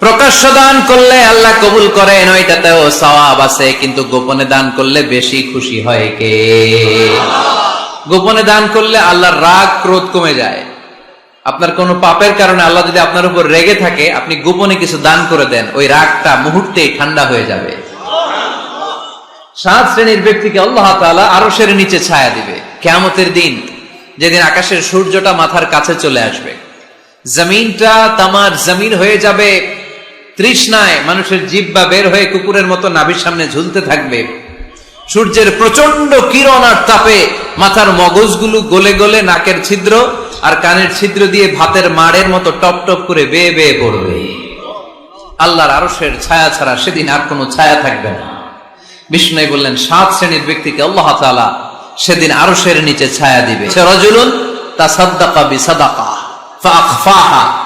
প্রকাশ্য দান করলে আল্লাহ কবুল করেন, ওইটাতেও সওয়াব আছে, কিন্তু গোপনে দান করলে বেশি খুশি হয় কে? গোপনে দান করলে আল্লাহর রাগ ক্রোধ কমে যায়। আপনার কোনো পাপের কারণে আল্লাহ যদি আপনার উপর রেগে থাকে, আপনি গোপনে কিছু দান করে দেন, ওই রাগটা মুহূর্তেই ঠান্ডা হয়ে যাবে। সাত শ্রেণির ব্যক্তিকে আল্লাহ তাআলা আরও সের নিচে ছায়া দিবে। কেয়ামতের দিন, যেদিন আকাশের সূর্যটা মাথার কাছে চলে আসবে। জমিনটা তামার জমিন হয়ে যাবে। তৃষ্ণায় মানুষের জিব্বা বের হয়ে কুকুরের মতো নাভির সামনে ঝুলতে থাকবে। সূর্যের প্রচণ্ড কিরণ আর তাপে মাথার মগজগুলো গলে গলে নাকের ছিদ্র আর কানের ছিদ্র দিয়ে ভাতের মাড়ের মতো টপ টপ করে বেয়ে বেয়ে পড়বে। আল্লাহর আরসের ছায়া ছাড়া সেদিন আর কোনো ছায়া থাকবে না। বিষ্ণু বললেন, সাত শ্রেণির ব্যক্তিকে আল্লাহ তাআলা সেদিন আরশের নিচে ছায়া দিবে। সে রজুলুন তা সাদ্দাকা বি সাদাকা ফাখফাহা